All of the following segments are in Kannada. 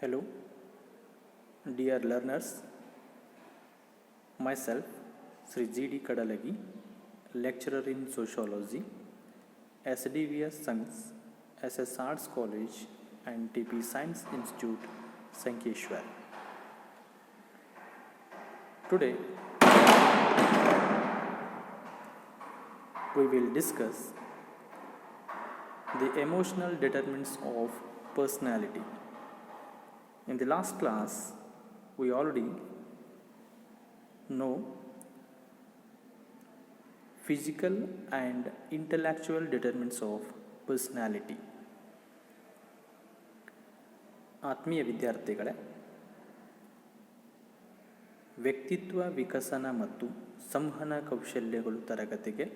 Hello, dear learners. Myself, Sri G.D. Kadalagi, lecturer in sociology, SDVS Science, SS Arts College, and TP Science Institute, Sankeshwar. Today, we will discuss the emotional determinants of personality. In the last class, we already know physical and intellectual determinants of personality. ಆತ್ಮೀಯ ವಿದ್ಯಾರ್ಥಿಗಳೇ ವ್ಯಕ್ತಿತ್ವ ವಿಕಸನ ಮತ್ತು ಸಂವಹನ ಕೌಶಲ್ಯಗಳು ತರಗತಿಗೆ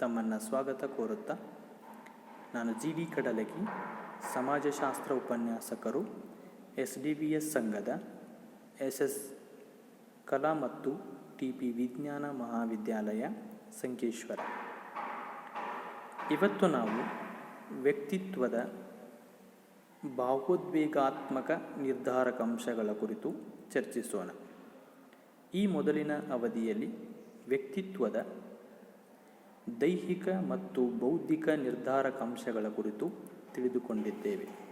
ತಮ್ಮನ್ನು ಸ್ವಾಗತ ಕೋರುತ್ತಾ ನಾನು ಜಿ ಕಡಲಗಿ ಸಮಾಜಶಾಸ್ತ್ರ ಉಪನ್ಯಾಸಕರು ಎಸ್ ಡಿ ಬಿ ಎಸ್ ಸಂಘದ ಎಸ್ ಎಸ್ ಕಲಾ ಮತ್ತು ಟಿ ಪಿ ವಿಜ್ಞಾನ ಮಹಾವಿದ್ಯಾಲಯ ಸಂಕೇಶ್ವರ. ಇವತ್ತು ನಾವು ವ್ಯಕ್ತಿತ್ವದ ಭಾವೋದ್ವೇಗಾತ್ಮಕ ನಿರ್ಧಾರಕಾಂಶಗಳ ಕುರಿತು ಚರ್ಚಿಸೋಣ. ಈ ಮೊದಲಿನ ಅವಧಿಯಲ್ಲಿ ವ್ಯಕ್ತಿತ್ವದ ದೈಹಿಕ ಮತ್ತು ಬೌದ್ಧಿಕ ನಿರ್ಧಾರಕ ಅಂಶಗಳ ಕುರಿತು ತಿಳಿದುಕೊಂಡಿದ್ದೇವೆ.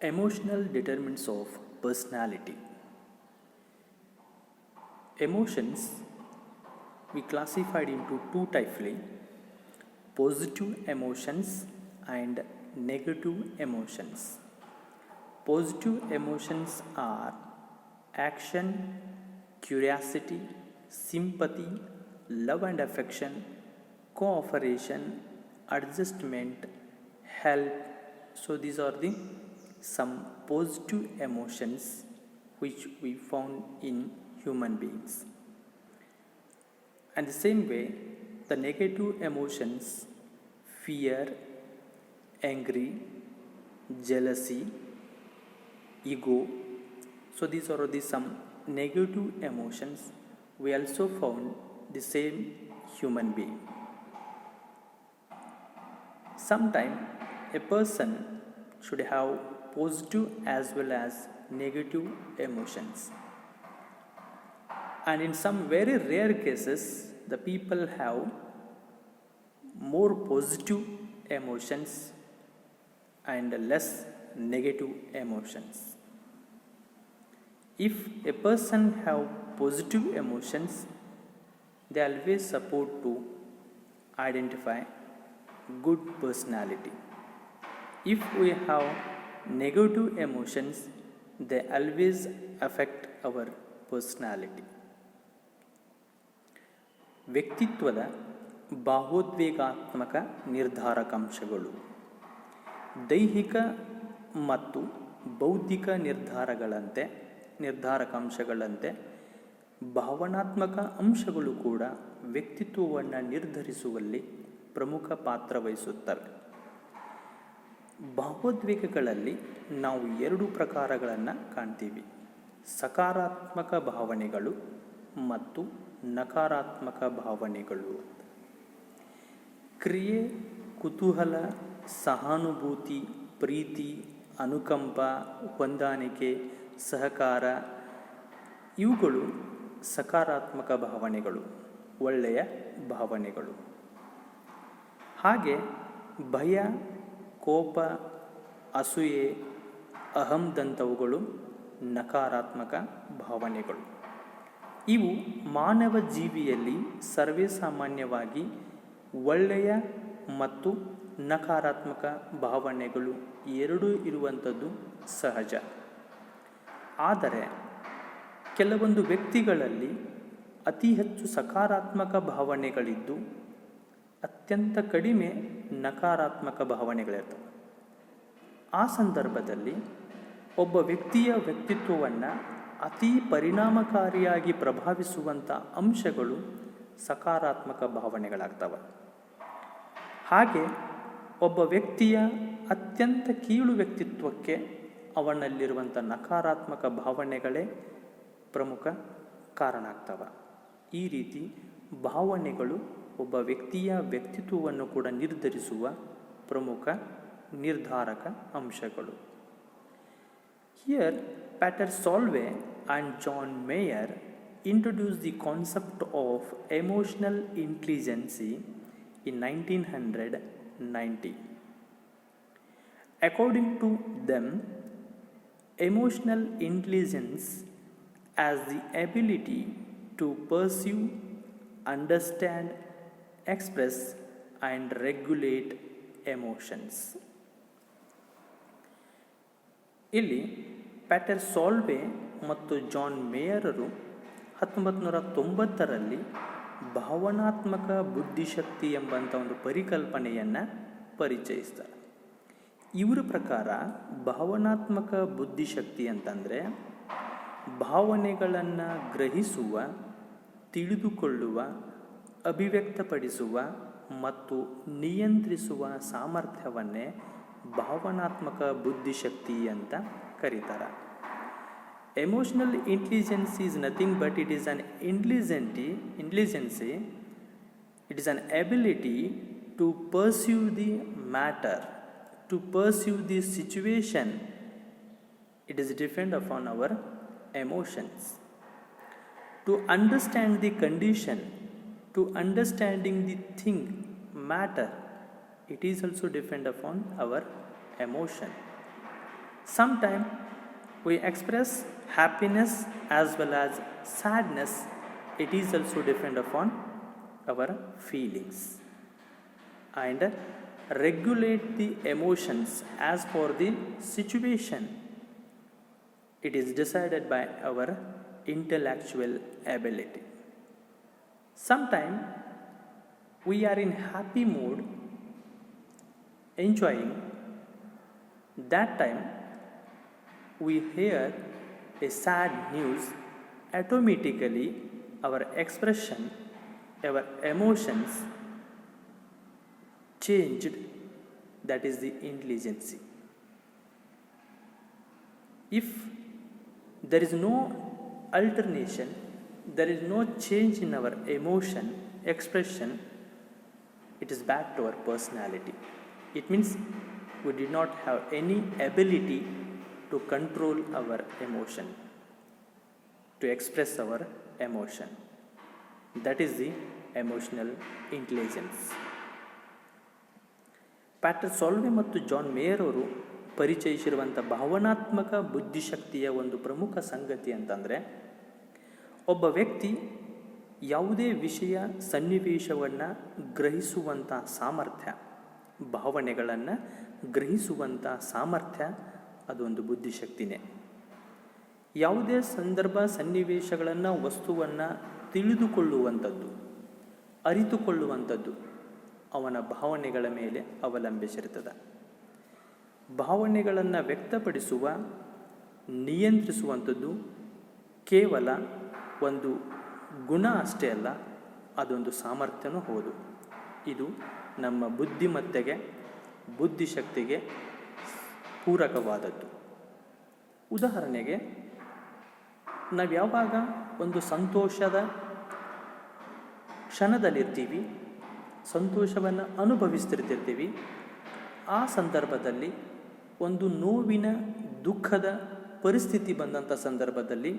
Emotional determinants of personality. Emotions we classified into two typically positive emotions and negative emotions. Positive emotions are action, curiosity, sympathy, love and affection, cooperation, adjustment, help. So, these are the some positive emotions which we found in human beings and the same way, the negative emotions fear, angry, jealousy, ego. So these are the some negative emotions we also found the same human being. Sometime a person should have positive as well as negative emotions. And in some very rare cases the people have more positive emotions and less negative emotions. If a person have positive emotions they always support to identify good personality. If we have negative emotions, they always affect our personality ವ್ಯಕ್ತಿತ್ವದ ಭಾವೋದ್ವೇಗಾತ್ಮಕ ನಿರ್ಧಾರಕಾಂಶಗಳು. ದೈಹಿಕ ಮತ್ತು ಬೌದ್ಧಿಕ ನಿರ್ಧಾರಗಳಂತೆ, ನಿರ್ಧಾರಕಾಂಶಗಳಂತೆ ಭಾವನಾತ್ಮಕ ಅಂಶಗಳು ಕೂಡ ವ್ಯಕ್ತಿತ್ವವನ್ನು ನಿರ್ಧರಿಸುವಲ್ಲಿ ಪ್ರಮುಖ ಪಾತ್ರ ವಹಿಸುತ್ತವೆ. ಭಾವೋದ್ವೇಗಗಳಲ್ಲಿ ನಾವು ಎರಡು ಪ್ರಕಾರಗಳನ್ನು ಕಾಣ್ತೀವಿ. ಸಕಾರಾತ್ಮಕ ಭಾವನೆಗಳು ಮತ್ತು ನಕಾರಾತ್ಮಕ ಭಾವನೆಗಳು. ಕ್ರಿಯೆ, ಕುತೂಹಲ, ಸಹಾನುಭೂತಿ, ಪ್ರೀತಿ, ಅನುಕಂಪ, ಹೊಂದಾಣಿಕೆ, ಸಹಕಾರ ಇವುಗಳು ಸಕಾರಾತ್ಮಕ ಭಾವನೆಗಳು, ಒಳ್ಳೆಯ ಭಾವನೆಗಳು. ಹಾಗೆ ಭಯ ಕೋಪ, ಅಸೂಯೆ ಅಹಂದಂಥವುಗಳು ನಕಾರಾತ್ಮಕ ಭಾವನೆಗಳು. ಇವು ಮಾನವ ಜೀವಿಯಲ್ಲಿ ಸರ್ವೇಸಾಮಾನ್ಯವಾಗಿ ಒಳ್ಳೆಯ ಮತ್ತು ನಕಾರಾತ್ಮಕ ಭಾವನೆಗಳು ಎರಡೂ ಇರುವಂಥದ್ದು ಸಹಜ. ಆದರೆ ಕೆಲವೊಂದು ವ್ಯಕ್ತಿಗಳಲ್ಲಿ ಅತಿ ಹೆಚ್ಚು ಸಕಾರಾತ್ಮಕ ಭಾವನೆಗಳಿದ್ದು ಅತ್ಯಂತ ಕಡಿಮೆ ನಕಾರಾತ್ಮಕ ಭಾವನೆಗಳಿರ್ತವೆ. ಆ ಸಂದರ್ಭದಲ್ಲಿ ಒಬ್ಬ ವ್ಯಕ್ತಿಯ ವ್ಯಕ್ತಿತ್ವವನ್ನು ಅತಿ ಪರಿಣಾಮಕಾರಿಯಾಗಿ ಪ್ರಭಾವಿಸುವಂಥ ಅಂಶಗಳು ಸಕಾರಾತ್ಮಕ ಭಾವನೆಗಳಾಗ್ತವೆ. ಹಾಗೆ ಒಬ್ಬ ವ್ಯಕ್ತಿಯ ಅತ್ಯಂತ ಕೀಳು ವ್ಯಕ್ತಿತ್ವಕ್ಕೆ ಅವನಲ್ಲಿರುವಂಥ ನಕಾರಾತ್ಮಕ ಭಾವನೆಗಳೇ ಪ್ರಮುಖ ಕಾರಣ ಆಗ್ತವೆ. ಈ ರೀತಿ ಭಾವನೆಗಳು ಒಬ್ಬ ವ್ಯಕ್ತಿಯ ವ್ಯಕ್ತಿತ್ವವನ್ನು ಕೂಡ ನಿರ್ಧರಿಸುವ ಪ್ರಮುಖ ನಿರ್ಧಾರಕ ಅಂಶಗಳು. Here Peter Salovey and John Mayer introduce the concept of emotional intelligence in nineteen hundred ninety according to them emotional intelligence as the ability to pursue understand express, and regulate emotions. ಇಲ್ಲಿ ಪ್ಯಾಟರ್ ಸಾಲ್ವೆ ಮತ್ತು ಜಾನ್ ಮೇಯರರು ಹತ್ತೊಂಬತ್ತು ನೂರ ತೊಂಬತ್ತರಲ್ಲಿ ಭಾವನಾತ್ಮಕ ಬುದ್ಧಿಶಕ್ತಿ ಎಂಬಂಥ ಒಂದು ಪರಿಕಲ್ಪನೆಯನ್ನು ಪರಿಚಯಿಸ್ತಾರೆ ಇವರ ಪ್ರಕಾರ ಭಾವನಾತ್ಮಕ ಬುದ್ಧಿಶಕ್ತಿ ಅಂತಂದರೆ ಭಾವನೆಗಳನ್ನು ಗ್ರಹಿಸುವ ತಿಳಿದುಕೊಳ್ಳುವ ಅಭಿವ್ಯಕ್ತಪಡಿಸುವ ಮತ್ತು ನಿಯಂತ್ರಿಸುವ ಸಾಮರ್ಥ್ಯವನ್ನೇ ಭಾವನಾತ್ಮಕ ಬುದ್ಧಿಶಕ್ತಿ ಅಂತ ಕರೀತಾರೆ. Emotional intelligence is nothing but it is an intelligent intelligence it is an ability to pursue the matter to pursue the situation it is depend upon our emotions to understand the condition to understanding the thing matter it is also depend upon our emotion sometime we express happiness as well as sadness it is also depend upon our feelings and regulate the emotions as for the situation it is decided by our intellectual ability. Sometimes we are in happy mood, enjoying. That time we hear a sad news, automatically our expression, our emotions changed. That is the intelligence. If there is no alternation, there is no change in our emotion, expression, it is back to our personality. It means we did not have any ability to control our emotion, to express our emotion. That is the emotional intelligence. Peter Salovey ಮತ್ತು ಜಾನ್ ಮೇಯರ್ ಅವರು ಪರಿಚಯಿಸಿರುವಂಥ ಭಾವನಾತ್ಮಕ ಬುದ್ಧಿಶಕ್ತಿಯ ಒಂದು ಪ್ರಮುಖ ಸಂಗತಿ ಅಂತಂದರೆ ಒಬ್ಬ ವ್ಯಕ್ತಿ ಯಾವುದೇ ವಿಷಯ ಸನ್ನಿವೇಶವನ್ನು ಗ್ರಹಿಸುವಂಥ ಸಾಮರ್ಥ್ಯ, ಭಾವನೆಗಳನ್ನು ಗ್ರಹಿಸುವಂಥ ಸಾಮರ್ಥ್ಯ ಅದೊಂದು ಬುದ್ಧಿಶಕ್ತಿನೇ. ಯಾವುದೇ ಸಂದರ್ಭ ಸನ್ನಿವೇಶಗಳನ್ನು ವಸ್ತುವನ್ನು ತಿಳಿದುಕೊಳ್ಳುವಂಥದ್ದು ಅರಿತುಕೊಳ್ಳುವಂಥದ್ದು ಅವನ ಭಾವನೆಗಳ ಮೇಲೆ ಅವಲಂಬಿಸಿರ್ತದೆ ಭಾವನೆಗಳನ್ನು ವ್ಯಕ್ತಪಡಿಸುವ ನಿಯಂತ್ರಿಸುವಂಥದ್ದು ಕೇವಲ ಒಂದು ಗುಣ ಅಷ್ಟೇ ಅಲ್ಲ, ಅದೊಂದು ಸಾಮರ್ಥ್ಯನೂ ಹೌದು. ಇದು ನಮ್ಮ ಬುದ್ಧಿಮತ್ತೆಗೆ, ಬುದ್ಧಿಶಕ್ತಿಗೆ ಪೂರಕವಾದದ್ದು. ಉದಾಹರಣೆಗೆ, ನಾವು ಯಾವಾಗ ಒಂದು ಸಂತೋಷದ ಕ್ಷಣದಲ್ಲಿರ್ತೀವಿ, ಸಂತೋಷವನ್ನು ಅನುಭವಿಸ್ತಿರ್ತಿರ್ತೀವಿ, ಆ ಸಂದರ್ಭದಲ್ಲಿ ಒಂದು ನೋವಿನ ದುಃಖದ ಪರಿಸ್ಥಿತಿ ಬಂದಂಥ ಸಂದರ್ಭದಲ್ಲಿ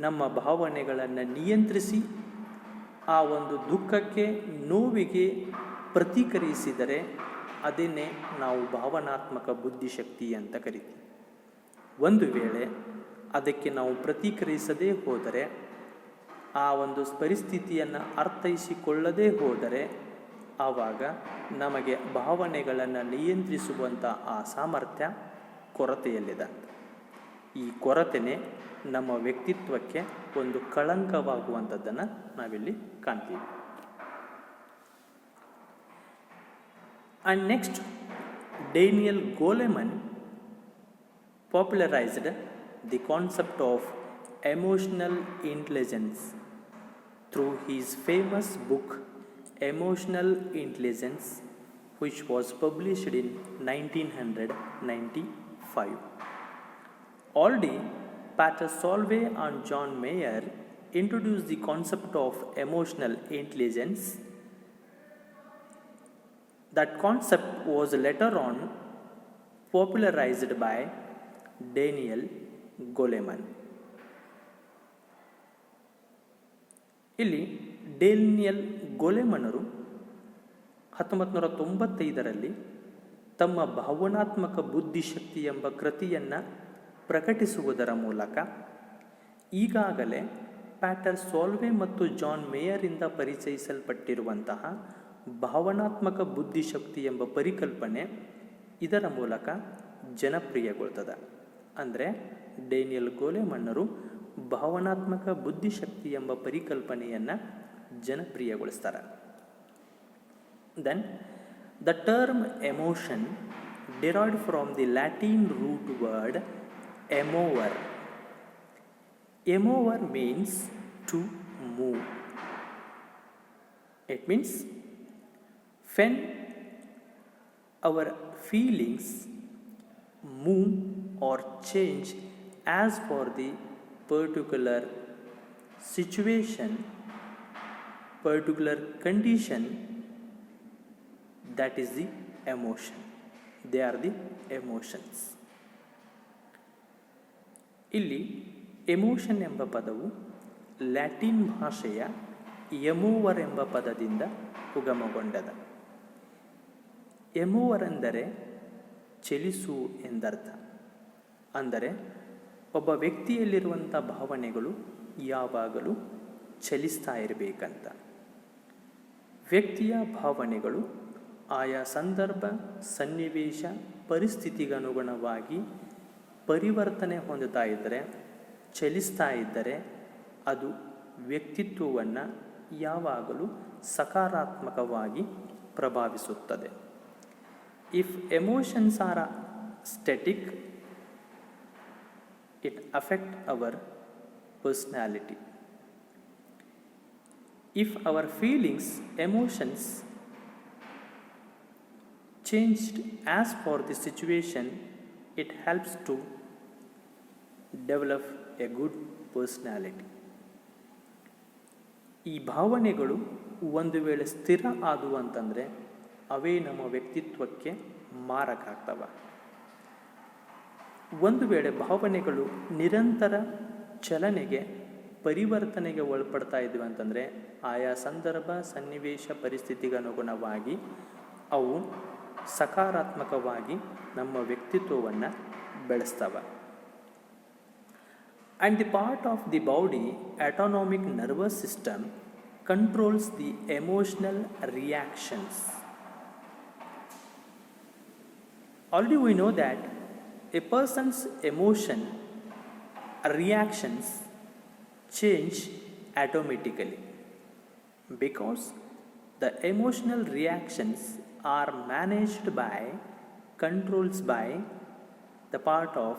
ನಮ್ಮ ಭಾವನೆಗಳನ್ನು ನಿಯಂತ್ರಿಸಿ, ಆ ಒಂದು ದುಃಖಕ್ಕೆ, ನೋವಿಗೆ ಪ್ರತಿಕ್ರಿಯಿಸಿದರೆ ಅದನ್ನೇ ನಾವು ಭಾವನಾತ್ಮಕ ಬುದ್ಧಿಶಕ್ತಿ ಅಂತ ಕರಿತೀವಿ. ಒಂದು ವೇಳೆ ಅದಕ್ಕೆ ನಾವು ಪ್ರತಿಕ್ರಿಯಿಸದೇ ಹೋದರೆ, ಆ ಒಂದು ಪರಿಸ್ಥಿತಿಯನ್ನು ಅರ್ಥೈಸಿಕೊಳ್ಳದೇ ಹೋದರೆ, ಆವಾಗ ನಮಗೆ ಭಾವನೆಗಳನ್ನು ನಿಯಂತ್ರಿಸುವಂಥ ಆ ಸಾಮರ್ಥ್ಯ ಕೊರತೆಯಲ್ಲಿದೆ ಈ ಕೊರತೆನೇ ನಮ್ಮ ವ್ಯಕ್ತಿತ್ವಕ್ಕೆ ಒಂದು ಕಳಂಕವಾಗುವಂಥದ್ದನ್ನು ನಾವಿಲ್ಲಿ ಕಾಣ್ತೀವಿ and next Daniel Goleman popularised the concept of emotional intelligence through his famous book Emotional Intelligence, which was published in 1995. Already, Pater Solvay and John Mayer introduced the concept of emotional intelligence. That concept was later on popularized by Daniel Goleman. ಇಲ್ಲಿ ಡೇನಿಯಲ್ ಗೋಲೆಮನರು ಹತ್ತೊಂಬತ್ತು ನೂರ ತೊಂಬತ್ತೈದರಲ್ಲಿ ತಮ್ಮ ಭಾವನಾತ್ಮಕ ಬುದ್ಧಿಶಕ್ತಿ ಎಂಬ ಕೃತಿಯನ್ನು ಪ್ರಕಟಿಸುವುದರ ಮೂಲಕ ಈಗಾಗಲೇ ಪ್ಯಾಟರ್ ಸೋಲ್ವೆ ಮತ್ತು ಜಾನ್ ಮೇಯರಿಂದ ಪರಿಚಯಿಸಲ್ಪಟ್ಟಿರುವಂತಹ ಭಾವನಾತ್ಮಕ ಬುದ್ಧಿಶಕ್ತಿ ಎಂಬ ಪರಿಕಲ್ಪನೆ ಇದರ ಮೂಲಕ ಜನಪ್ರಿಯಗೊಳ್ತದೆ. ಅಂದರೆ ಡೇನಿಯಲ್ ಗೋಲೆಮಣ್ಣರು ಭಾವನಾತ್ಮಕ ಬುದ್ಧಿಶಕ್ತಿ ಎಂಬ ಪರಿಕಲ್ಪನೆಯನ್ನು ಜನಪ್ರಿಯಗೊಳಿಸ್ತಾರೆ. Then the term emotion derived from the Latin root word Mover. Mover means to move. It means when our feelings move or change as for the particular situation, particular condition, that is the emotion. They are the emotions. ಇಲ್ಲಿ ಎಮೋಷನ್ ಎಂಬ ಪದವು ಲ್ಯಾಟಿನ್ ಭಾಷೆಯ ಎಮೋವರ್ ಎಂಬ ಪದದಿಂದ ಉಗಮಗೊಂಡದ. ಎಮುವರೆಂದರೆ ಚಲಿಸು ಎಂದರ್ಥ. ಅಂದರೆ ಒಬ್ಬ ವ್ಯಕ್ತಿಯಲ್ಲಿರುವಂಥ ಭಾವನೆಗಳು ಯಾವಾಗಲೂ ಚಲಿಸ್ತಾ ಇರಬೇಕಂತ. ವ್ಯಕ್ತಿಯ ಭಾವನೆಗಳು ಆಯಾ ಸಂದರ್ಭ, ಸನ್ನಿವೇಶ, ಪರಿಸ್ಥಿತಿಗನುಗುಣವಾಗಿ ಪರಿವರ್ತನೆ ಹೊಂದುತ್ತಾ ಇದ್ದರೆ, ಚಲಿಸ್ತಾ ಇದ್ದರೆ, ಅದು ವ್ಯಕ್ತಿತ್ವವನ್ನು ಯಾವಾಗಲೂ ಸಕಾರಾತ್ಮಕವಾಗಿ ಪ್ರಭಾವಿಸುತ್ತದೆ. If emotions are a static it affect our personality if our feelings emotions changed as for the situation it helps to develop a good personality ಈ ಭಾವನೆಗಳು ಒಂದು ವೇಳೆ ಸ್ಥಿರ ಆದವು ಅಂತಂದರೆ ಅವೇ ನಮ್ಮ ವ್ಯಕ್ತಿತ್ವಕ್ಕೆ ಮಾರಕ ಆಗ್ತವೆ ಒಂದು ವೇಳೆ ಭಾವನೆಗಳು ನಿರಂತರ ಚಲನೆಗೆ ಪರಿವರ್ತನೆಗೆ ಒಳಪಡ್ತಾ ಇದ್ವಿ ಅಂತಂದರೆ ಆಯಾ ಸಂದರ್ಭ, ಸನ್ನಿವೇಶ, ಪರಿಸ್ಥಿತಿಗನುಗುಣವಾಗಿ ಅವು ಸಕಾರಾತ್ಮಕವಾಗಿ ನಮ್ಮ ವ್ಯಕ್ತಿತ್ವವನ್ನು ಬೆಳೆಸ್ತವೆ. and the part of the body autonomic nervous system controls the emotional reactions. Already we know that a person's emotion reactions change automatically because the emotional reactions are managed by controls by the part of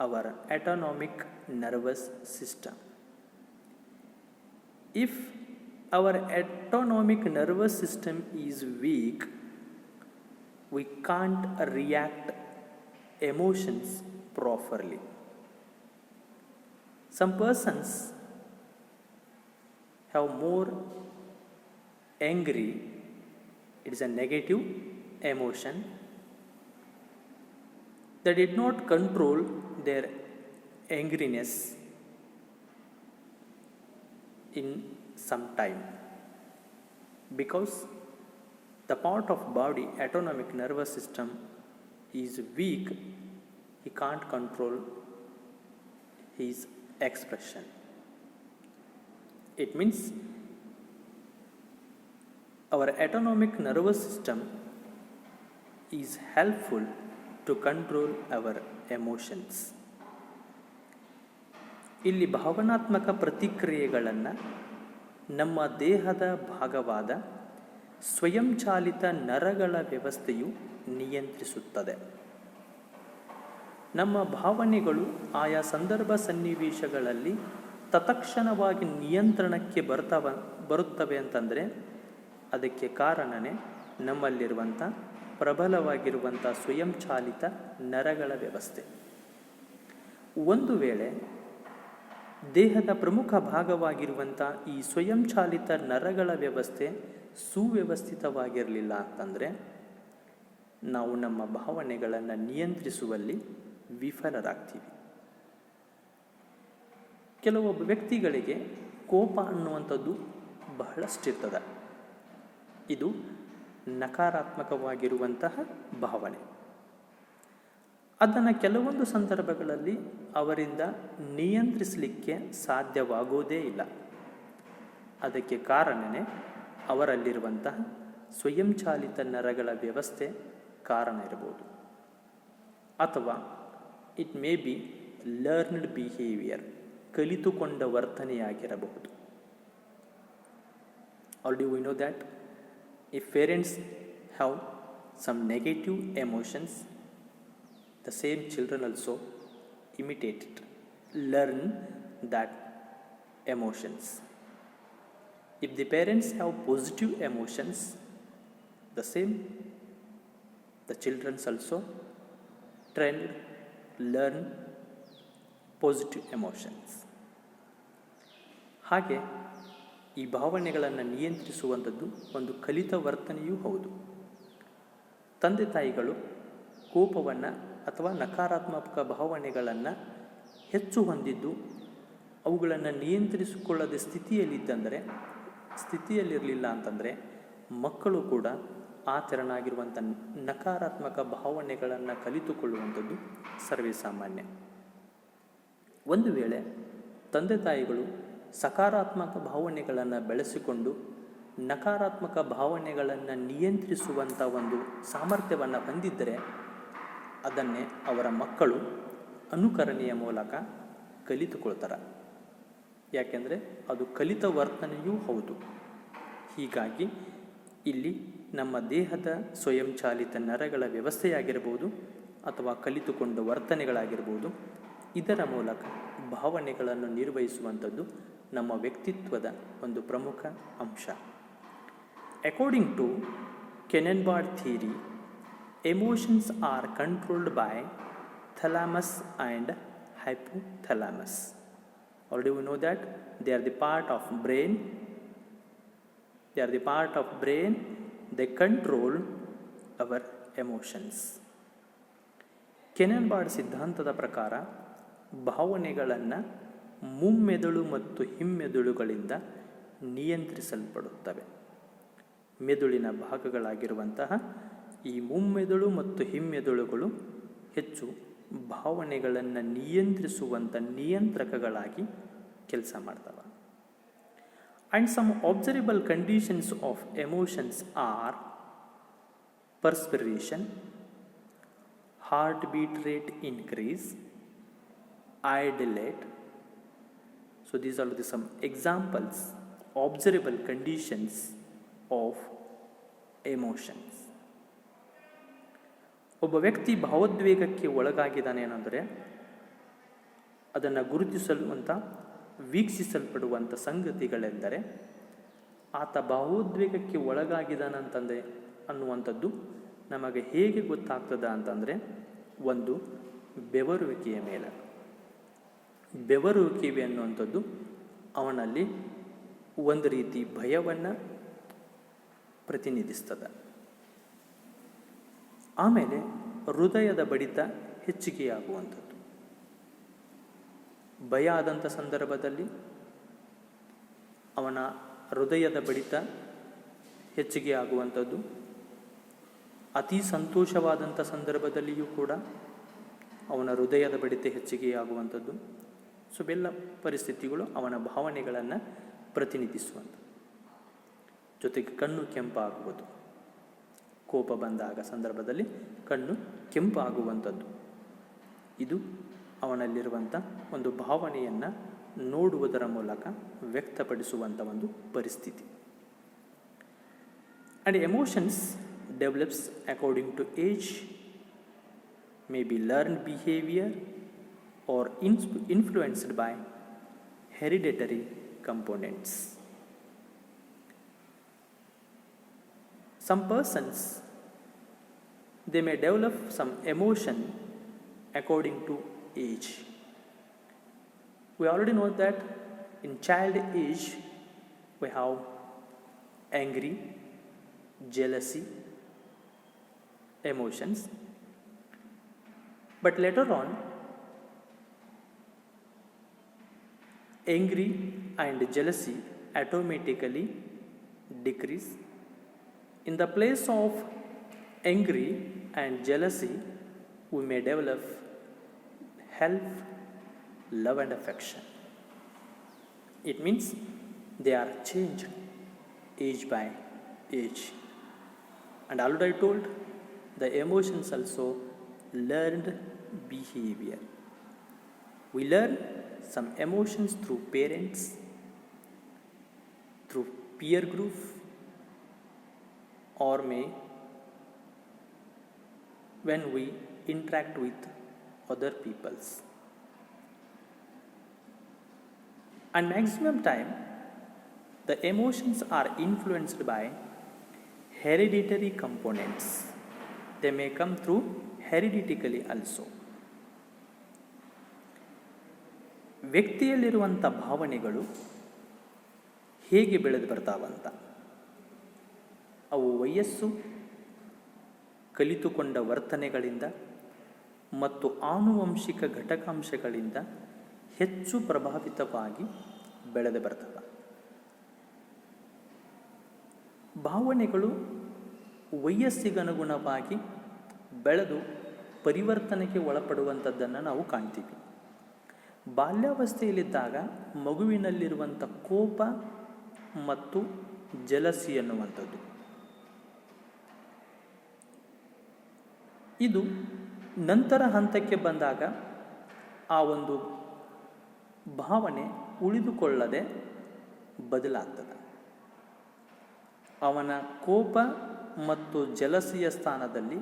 our autonomic nervous system. If our autonomic nervous system is weak we can't react emotions properly. Some persons have more angry it is a negative emotion they did not control their angriness in some time. Because the part of body autonomic nervous system is weak he can't control his expression. It means our autonomic nervous system is helpful to control our emotions. ಇಲ್ಲಿ ಭಾವನಾತ್ಮಕ ಪ್ರತಿಕ್ರಿಯೆಗಳನ್ನು ನಮ್ಮ ದೇಹದ ಭಾಗವಾದ ಸ್ವಯಂಚಾಲಿತ ನರಗಳ ವ್ಯವಸ್ಥೆಯು ನಿಯಂತ್ರಿಸುತ್ತದೆ. ನಮ್ಮ ಭಾವನೆಗಳು ಆಯಾ ಸಂದರ್ಭ ಸನ್ನಿವೇಶಗಳಲ್ಲಿ ತತ್ಕ್ಷಣವಾಗಿ ನಿಯಂತ್ರಣಕ್ಕೆ ಬರ್ತವ, ಬರುತ್ತವೆ ಅಂತಂದರೆ ಅದಕ್ಕೆ ಕಾರಣನೇ ನಮ್ಮಲ್ಲಿರುವಂಥ ಪ್ರಬಲವಾಗಿರುವಂಥ ಸ್ವಯಂಚಾಲಿತ ನರಗಳ ವ್ಯವಸ್ಥೆ. ಒಂದು ವೇಳೆ ದೇಹದ ಪ್ರಮುಖ ಭಾಗವಾಗಿರುವಂಥ ಈ ಸ್ವಯಂಚಾಲಿತ ನರಗಳ ವ್ಯವಸ್ಥೆ ಸುವ್ಯವಸ್ಥಿತವಾಗಿರಲಿಲ್ಲ ಅಂತಂದರೆ, ನಾವು ನಮ್ಮ ಭಾವನೆಗಳನ್ನು ನಿಯಂತ್ರಿಸುವಲ್ಲಿ ವಿಫಲರಾಗ್ತೀವಿ. ಕೆಲವೊಬ್ಬ ವ್ಯಕ್ತಿಗಳಿಗೆ ಕೋಪ ಅನ್ನುವಂಥದ್ದು ಬಹಳಷ್ಟಿರ್ತದೆ. ಇದು ನಕಾರಾತ್ಮಕವಾಗಿರುವಂತಹ ಭಾವನೆ. ಅದನ್ನು ಕೆಲವೊಂದು ಸಂದರ್ಭಗಳಲ್ಲಿ ಅವರಿಂದ ನಿಯಂತ್ರಿಸಲಿಕ್ಕೆ ಸಾಧ್ಯವಾಗುವುದೇ ಇಲ್ಲ. ಅದಕ್ಕೆ ಕಾರಣನೇ ಅವರಲ್ಲಿರುವಂತಹ ಸ್ವಯಂಚಾಲಿತ ನರಗಳ ವ್ಯವಸ್ಥೆ ಕಾರಣ ಇರಬಹುದು. ಅಥವಾ it may be learned behaviour ಕಲಿತುಕೊಂಡ ವರ್ತನೆಯಾಗಿರಬಹುದು. All the we know that if parents have some negative emotions, the same children also imitate it, learn that emotions. If the parents have positive emotions, the same the children also trend learn positive emotions. ಹಾಗೆ ಈ ಭಾವನೆಗಳನ್ನು ನಿಯಂತ್ರಿಸುವಂಥದ್ದು ಒಂದು ಕಲಿತ ವರ್ತನೆಯೂ ಹೌದು. ತಂದೆ ತಾಯಿಗಳು ಕೋಪವನ್ನು ಅಥವಾ ನಕಾರಾತ್ಮಕ ಭಾವನೆಗಳನ್ನು ಹೆಚ್ಚು ಹೊಂದಿದ್ದು ಅವುಗಳನ್ನು ನಿಯಂತ್ರಿಸಿಕೊಳ್ಳದ ಸ್ಥಿತಿಯಲ್ಲಿದ್ದಂದರೆ, ಸ್ಥಿತಿಯಲ್ಲಿರಲಿಲ್ಲ ಅಂತಂದರೆ ಮಕ್ಕಳು ಕೂಡ ಆಚರಣಾಗಿರುವಂಥ ನಕಾರಾತ್ಮಕ ಭಾವನೆಗಳನ್ನು ಕಲಿತುಕೊಳ್ಳುವಂಥದ್ದು ಸರ್ವೇಸಾಮಾನ್ಯ. ಒಂದು ವೇಳೆ ತಂದೆ ತಾಯಿಗಳು ಸಕಾರಾತ್ಮಕ ಭಾವನೆಗಳನ್ನು ಬೆಳೆಸಿಕೊಂಡು ನಕಾರಾತ್ಮಕ ಭಾವನೆಗಳನ್ನು ನಿಯಂತ್ರಿಸುವಂಥ ಒಂದು ಸಾಮರ್ಥ್ಯವನ್ನು ಹೊಂದಿದ್ದರೆ ಅದನ್ನೇ ಅವರ ಮಕ್ಕಳು ಅನುಕರಣೆಯ ಮೂಲಕ ಕಲಿತುಕೊಳ್ತಾರೆ. ಯಾಕೆಂದರೆ ಅದು ಕಲಿತ ವರ್ತನೆಯೂ ಹೌದು. ಹೀಗಾಗಿ ಇಲ್ಲಿ ನಮ್ಮ ದೇಹದ ಸ್ವಯಂಚಾಲಿತ ನರಗಳ ವ್ಯವಸ್ಥೆಯಾಗಿರ್ಬೋದು ಅಥವಾ ಕಲಿತುಕೊಂಡ ವರ್ತನೆಗಳಾಗಿರ್ಬೋದು ಇದರ ಮೂಲಕ ಭಾವನೆಗಳನ್ನು ನಿರ್ವಹಿಸುವಂಥದ್ದು ನಮ್ಮ ವ್ಯಕ್ತಿತ್ವದ ಒಂದು ಪ್ರಮುಖ ಅಂಶ. According to Cannon theory emotions are controlled by thalamus and hypothalamus are do you know that they are the part of brain they are the part of brain they control our emotions Cannon ಸಿದ್ಧಾಂತದ ಪ್ರಕಾರ ಭಾವನೆಗಳನ್ನು ಮುಮ್ಮೆದುಳು ಮತ್ತು ಹಿಮ್ಮೆದುಳುಗಳಿಂದ ನಿಯಂತ್ರಿಸಲ್ಪಡುತ್ತವೆ. ಮೆದುಳಿನ ಭಾಗಗಳಾಗಿರುವಂತಹ ಈ ಮುಮ್ಮೆದುಳು ಮತ್ತು ಹಿಮ್ಮೆದುಳುಗಳು ಹೆಚ್ಚು ಭಾವನೆಗಳನ್ನು ನಿಯಂತ್ರಿಸುವಂಥ ನಿಯಂತ್ರಕಗಳಾಗಿ ಕೆಲಸ ಮಾಡ್ತವೆ. And some observable conditions of emotions are perspiration heart beat rate increase eye dilate these are some examples, observable conditions of emotions. ಒಬ್ಬ ವ್ಯಕ್ತಿ ಭಾವೋದ್ವೇಗಕ್ಕೆ ಒಳಗಾಗಿದ್ದಾನೆ ಏನಂದರೆ ಅದನ್ನು ಗುರುತಿಸಲುವಂಥ ವೀಕ್ಷಿಸಲ್ಪಡುವಂಥ ಸಂಗತಿಗಳೆಂದರೆ ಆತ ಭಾವೋದ್ವೇಗಕ್ಕೆ ಒಳಗಾಗಿದ್ದಾನಂತಂದೆ ಅನ್ನುವಂಥದ್ದು ನಮಗೆ ಹೇಗೆ ಗೊತ್ತಾಗ್ತದ ಅಂತಂದರೆ ಒಂದು ಬೆವರುವಿಕೆಯ ಮೇಲೆ. ಬೆವರುವಿಕೆ ಅನ್ನುವಂಥದ್ದು ಅವನಲ್ಲಿ ಒಂದು ರೀತಿ ಭಯವನ್ನು ಪ್ರತಿನಿಧಿಸ್ತದೆ. ಆಮೇಲೆ ಹೃದಯದ ಬಡಿತ ಹೆಚ್ಚಿಗೆಯಾಗುವಂಥದ್ದು. ಭಯ ಆದಂಥ ಸಂದರ್ಭದಲ್ಲಿ ಅವನ ಹೃದಯದ ಬಡಿತ ಹೆಚ್ಚಿಗೆ ಆಗುವಂಥದ್ದು ಅತಿ ಸಂತೋಷವಾದಂಥ ಸಂದರ್ಭದಲ್ಲಿಯೂ ಕೂಡ ಅವನ ಹೃದಯದ ಬಡಿತ ಹೆಚ್ಚಿಗೆ ಆಗುವಂಥದ್ದು ಸೊ ಬೆಲ್ಲ ಪರಿಸ್ಥಿತಿಗಳು ಅವನ ಭಾವನೆಗಳನ್ನು ಪ್ರತಿನಿಧಿಸುವಂಥ ಜೊತೆಗೆ ಕಣ್ಣು ಕೆಂಪಾಗುವುದು. ಕೋಪ ಬಂದಾಗ ಸಂದರ್ಭದಲ್ಲಿ ಕಣ್ಣು ಕೆಂಪಾಗುವಂಥದ್ದು. ಇದು ಅವನಲ್ಲಿರುವಂಥ ಒಂದು ಭಾವನೆಯನ್ನು ನೋಡುವುದರ ಮೂಲಕ ವ್ಯಕ್ತಪಡಿಸುವಂಥ ಒಂದು ಪರಿಸ್ಥಿತಿ. And emotions develops according to age may be learn behaviour or influenced by hereditary components. Some persons they may develop some emotion according to age. We already know that in child age we have angry, jealousy, emotions. But later on, angry and jealousy automatically decrease. In the place of angry and jealousy, we may develop help, love, and affection. It means they are changed age by age. And already I told the emotions also learned behavior. We learn some emotions through parents, through peer group, or may when we interact with other peoples. And maximum time, the emotions are influenced by hereditary components. They may come through hereditally also. ವ್ಯಕ್ತಿಯಲ್ಲಿರುವಂಥ ಭಾವನೆಗಳು ಹೇಗೆ ಬೆಳೆದು ಬರ್ತಾವಂತ? ಅವು ವಯಸ್ಸು, ಕಲಿತುಕೊಂಡ ವರ್ತನೆಗಳಿಂದ ಮತ್ತು ಆನುವಂಶಿಕ ಘಟಕಾಂಶಗಳಿಂದ ಹೆಚ್ಚು ಪ್ರಭಾವಿತವಾಗಿ ಬೆಳೆದು ಬರ್ತವೆ. ಭಾವನೆಗಳು ವಯಸ್ಸಿಗನುಗುಣವಾಗಿ ಬೆಳೆದು ಪರಿವರ್ತನೆಗೆ ಒಳಪಡುವಂಥದ್ದನ್ನು ನಾವು ಕಾಣ್ತೀವಿ. ಬಾಲ್ಯಾವಸ್ಥೆಯಲ್ಲಿದ್ದಾಗ ಮಗುವಿನಲ್ಲಿರುವಂಥ ಕೋಪ ಮತ್ತು ಜಲಸಿ ಅನ್ನುವಂಥದ್ದು ಇದು ನಂತರ ಹಂತಕ್ಕೆ ಬಂದಾಗ ಆ ಒಂದು ಭಾವನೆ ಉಳಿದುಕೊಳ್ಳದೆ ಬದಲಾಗ್ತದೆ. ಅವನ ಕೋಪ ಮತ್ತು ಜಲಸಿಯ ಸ್ಥಾನದಲ್ಲಿ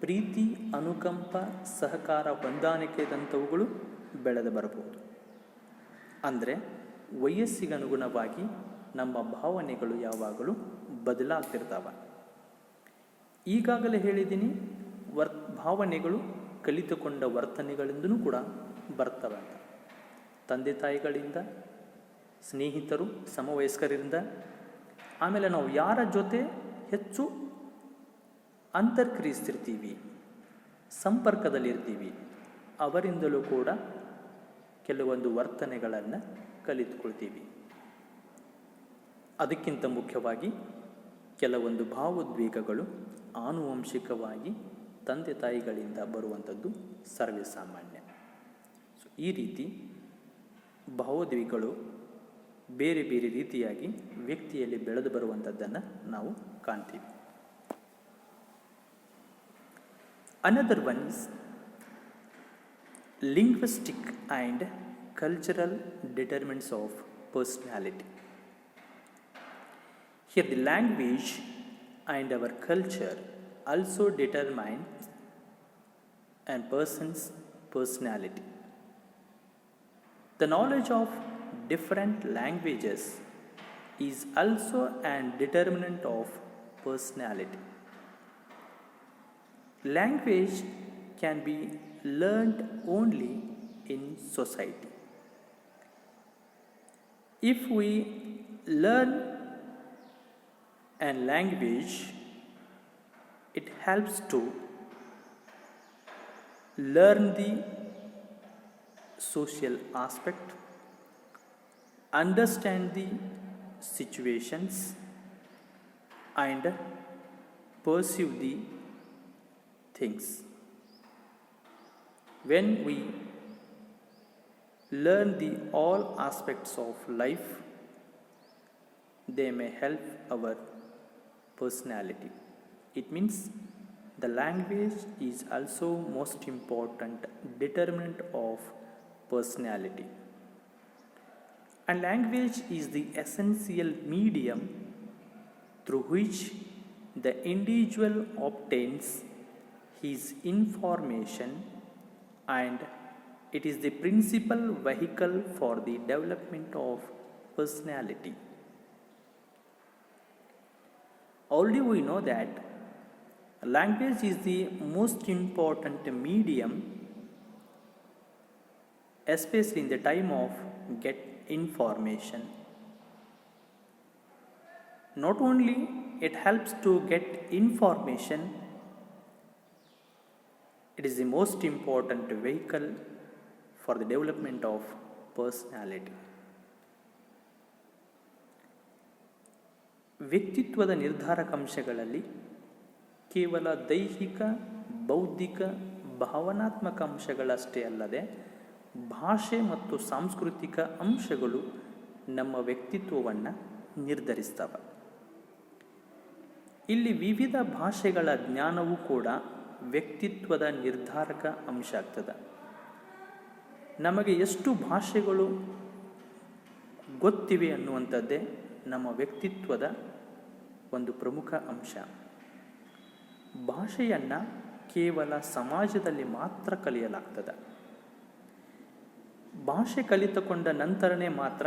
ಪ್ರೀತಿ, ಅನುಕಂಪ, ಸಹಕಾರ ಹೊಂದಾಣಿಕೆದಂಥವುಗಳು ಬೆಳೆದು ಬರಬಹುದು. ಅಂದರೆ ವಯಸ್ಸಿಗನುಗುಣವಾಗಿ ನಮ್ಮ ಭಾವನೆಗಳು ಯಾವಾಗಲೂ ಬದಲಾಗ್ತಿರ್ತಾವೆ. ಈಗಾಗಲೇ ಹೇಳಿದ್ದೀನಿ ವರ್, ಭಾವನೆಗಳು ಕಲಿತುಕೊಂಡ ವರ್ತನೆಗಳಿಂದನೂ ಕೂಡ ಬರ್ತವೆ ತಂದೆ ತಾಯಿಗಳಿಂದ, ಸ್ನೇಹಿತರು, ಸಮವಯಸ್ಕರಿಂದ, ಆಮೇಲೆ ನಾವು ಯಾರ ಜೊತೆ ಹೆಚ್ಚು ಅಂತರ್ಕ್ರಿಯಿಸ್ತಿರ್ತೀವಿ, ಸಂಪರ್ಕದಲ್ಲಿರ್ತೀವಿ, ಅವರಿಂದಲೂ ಕೂಡ ಕೆಲವೊಂದು ವರ್ತನೆಗಳನ್ನು ಕಲಿತುಕೊಳ್ತೀವಿ. ಅದಕ್ಕಿಂತ ಮುಖ್ಯವಾಗಿ ಕೆಲವೊಂದು ಭಾವೋದ್ವೇಗಗಳು ಆನುವಂಶಿಕವಾಗಿ ತಂದೆ ತಾಯಿಗಳಿಂದ ಬರುವಂಥದ್ದು ಸರ್ವೇ ಸಾಮಾನ್ಯ ಸೊ ಈ ರೀತಿ ಭಾವೋದ್ವೇಗಗಳು ಬೇರೆ ಬೇರೆ ರೀತಿಯಾಗಿ ವ್ಯಕ್ತಿಯಲ್ಲಿ ಬೆಳೆದು ಬರುವಂಥದ್ದನ್ನು ನಾವು ಕಾಣ್ತೀವಿ. Another one is linguistic and cultural determinants of personality. Here, the language and our culture also determine a person's personality. The knowledge of different languages is also a determinant of personality. Language can be learned only in society. If we learn and language it helps to learn the social aspect understand the situations and perceive the things when we learn the all aspects of life they may help our personality. It means the language is also most important determinant of personality. And language is the essential medium through which the individual obtains his information and it is the principal vehicle for the development of personality. Already we know that language is the most important medium, especially in the time of get information. Not only it helps to get information, it is the most important vehicle for the development of personality. ವ್ಯಕ್ತಿತ್ವದ ನಿರ್ಧಾರಕ ಅಂಶಗಳಲ್ಲಿ ಕೇವಲ ದೈಹಿಕ, ಬೌದ್ಧಿಕ, ಭಾವನಾತ್ಮಕ ಅಂಶಗಳಷ್ಟೇ ಅಲ್ಲದೆ ಭಾಷೆ ಮತ್ತು ಸಾಂಸ್ಕೃತಿಕ ಅಂಶಗಳು ನಮ್ಮ ವ್ಯಕ್ತಿತ್ವವನ್ನು ನಿರ್ಧರಿಸ್ತವೆ ಇಲ್ಲಿ ವಿವಿಧ ಭಾಷೆಗಳ ಜ್ಞಾನವೂ ಕೂಡ ವ್ಯಕ್ತಿತ್ವದ ನಿರ್ಧಾರಕ ಅಂಶ ಆಗ್ತದೆ. ನಮಗೆ ಎಷ್ಟು ಭಾಷೆಗಳು ಗೊತ್ತಿವೆ ಅನ್ನುವಂಥದ್ದೇ ನಮ್ಮ ವ್ಯಕ್ತಿತ್ವದ ಒಂದು ಪ್ರಮುಖ ಅಂಶ. ಭಾಷೆಯನ್ನು ಕೇವಲ ಸಮಾಜದಲ್ಲಿ ಮಾತ್ರ ಕಲಿಯಲಾಗ್ತದೆ. ಭಾಷೆ ಕಲಿತುಕೊಂಡ ನಂತರನೇ ಮಾತ್ರ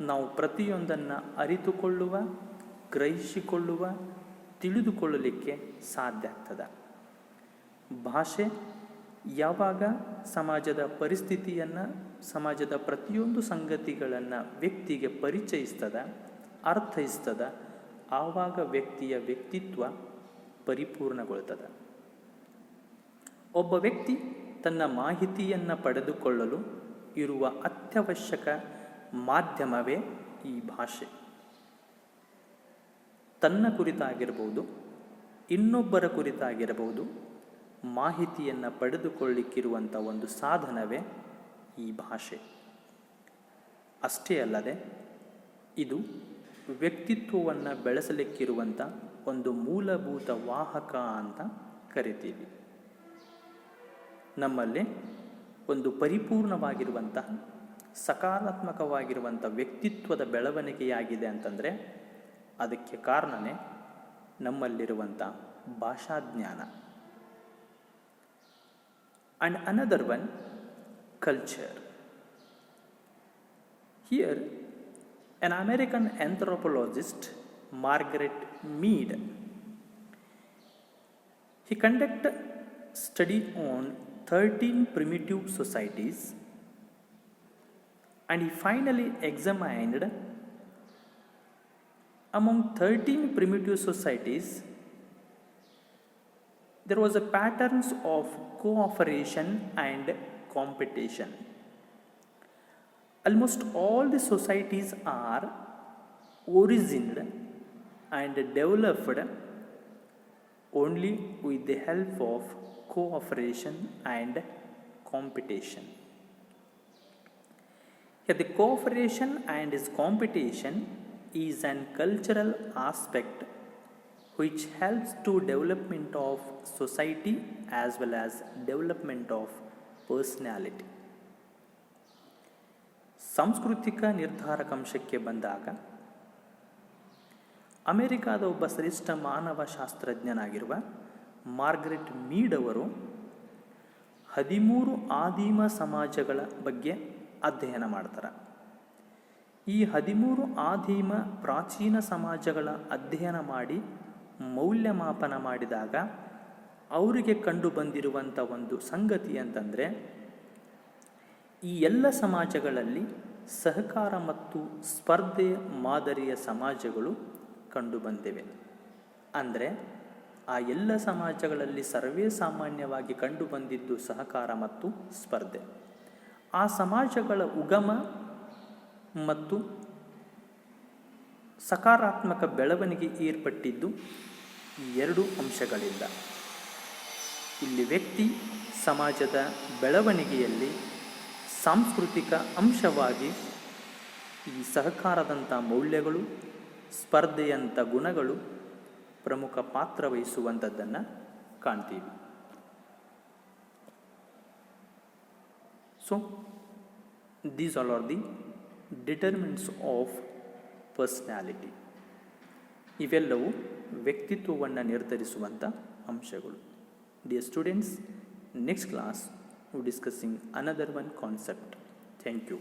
ನಾವು ಪ್ರತಿಯೊಂದನ್ನು ಅರಿತುಕೊಳ್ಳುವ, ಗ್ರಹಿಸಿಕೊಳ್ಳುವ, ತಿಳಿದುಕೊಳ್ಳಲಿಕ್ಕೆ ಸಾಧ್ಯ ಆಗ್ತದೆ. ಭಾಷೆ ಯಾವಾಗ ಸಮಾಜದ ಪರಿಸ್ಥಿತಿಯನ್ನು, ಸಮಾಜದ ಪ್ರತಿಯೊಂದು ಸಂಗತಿಗಳನ್ನು ವ್ಯಕ್ತಿಗೆ ಪರಿಚಯಿಸ್ತದ, ಅರ್ಥೈಸ್ತದ, ಆವಾಗ ವ್ಯಕ್ತಿಯ ವ್ಯಕ್ತಿತ್ವ ಪರಿಪೂರ್ಣಗೊಳ್ತದ. ಒಬ್ಬ ವ್ಯಕ್ತಿ ತನ್ನ ಮಾಹಿತಿಯನ್ನು ಪಡೆದುಕೊಳ್ಳಲು ಇರುವ ಅತ್ಯವಶ್ಯಕ ಮಾಧ್ಯಮವೇ ಈ ಭಾಷೆ. ತನ್ನ ಕುರಿತಾಗಿರ್ಬೋದು, ಇನ್ನೊಬ್ಬರ ಕುರಿತಾಗಿರಬಹುದು ಮಾಹಿತಿಯನ್ನು ಪಡೆದುಕೊಳ್ಳಿಕ್ಕಿರುವಂಥ ಒಂದು ಸಾಧನವೇ ಈ ಭಾಷೆ. ಅಷ್ಟೇ ಅಲ್ಲದೆ ಇದು ವ್ಯಕ್ತಿತ್ವವನ್ನು ಬೆಳೆಸಲಿಕ್ಕಿರುವಂಥ ಒಂದು ಮೂಲಭೂತ ವಾಹಕ ಅಂತ ಕರಿತೀವಿ. ನಮ್ಮಲ್ಲಿ ಒಂದು ಪರಿಪೂರ್ಣವಾಗಿರುವಂತಹ ಸಕಾರಾತ್ಮಕವಾಗಿರುವಂಥ ವ್ಯಕ್ತಿತ್ವದ ಬೆಳವಣಿಗೆಯಾಗಿದೆ ಅಂತಂದರೆ ಅದಕ್ಕೆ ಕಾರಣನೇ ನಮ್ಮಲ್ಲಿರುವಂಥ ಭಾಷಾಜ್ಞಾನ. and another one culture. Here, an American anthropologist, Margaret Mead, he conducted study on 13 primitive societies and he finally examined among 13 primitive societies there was a patterns of cooperation and competition almost all the societies are origined and developed only with the help of cooperation and competition. Here, the cooperation and its competition is an cultural aspect which helps to development of society as well as development of personality. ಸಾಂಸ್ಕೃತಿಕ ನಿರ್ಧಾರಕಾಂಶಕ್ಕೆ ಬಂದಾಗ, ಅಮೆರಿಕಾದ ಒಬ್ಬ ಶ್ರೇಷ್ಠ ಮಾನವ ಶಾಸ್ತ್ರಜ್ಞನಾಗಿರುವ ಮಾರ್ಗರೆಟ್ ಮೀಡ್ ಅವರು ಹದಿಮೂರು ಆದಿಮ ಸಮಾಜಗಳ ಬಗ್ಗೆ ಅಧ್ಯಯನ ಮಾಡ್ತಾರೆ ಈ ಹದಿಮೂರು ಆದಿಮ ಪ್ರಾಚೀನ ಸಮಾಜಗಳ ಅಧ್ಯಯನ ಮಾಡಿ ಮೌಲ್ಯಮಾಪನ ಮಾಡಿದಾಗ ಅವರಿಗೆ ಕಂಡು ಬಂದಿರುವಂಥ ಒಂದು ಸಂಗತಿ ಅಂತಂದರೆ, ಈ ಎಲ್ಲ ಸಮಾಜಗಳಲ್ಲಿ ಸಹಕಾರ ಮತ್ತು ಸ್ಪರ್ಧೆ ಮಾದರಿಯ ಸಮಾಜಗಳು ಕಂಡುಬಂದಿವೆ ಅಂದರೆ, ಆ ಎಲ್ಲ ಸಮಾಜಗಳಲ್ಲಿ ಸರ್ವೇ ಸಾಮಾನ್ಯವಾಗಿ ಕಂಡುಬಂದಿದ್ದು ಸಹಕಾರ ಮತ್ತು ಸ್ಪರ್ಧೆ. ಆ ಸಮಾಜಗಳ ಉಗಮ ಮತ್ತು ಸಕಾರಾತ್ಮಕ ಬೆಳವಣಿಗೆ ಏರ್ಪಟ್ಟಿದ್ದು ಈ ಎರಡು ಅಂಶಗಳಿಂದ. ಇಲ್ಲಿ ವ್ಯಕ್ತಿ ಸಮಾಜದ ಬೆಳವಣಿಗೆಯಲ್ಲಿ ಸಾಂಸ್ಕೃತಿಕ ಅಂಶವಾಗಿ ಈ ಸಹಕಾರದಂಥ ಮೌಲ್ಯಗಳು, ಸ್ಪರ್ಧೆಯಂಥ ಗುಣಗಳು ಪ್ರಮುಖ ಪಾತ್ರ ವಹಿಸುವಂಥದ್ದನ್ನು ಕಾಣ್ತೀವಿ. So these all are the determinants of personality ಇವೆಲ್ಲವೂ ವ್ಯಕ್ತಿತ್ವವನ್ನು ನಿರ್ಧರಿಸುವಂಥ ಅಂಶಗಳು. Dear students next class discussing another one concept thank you.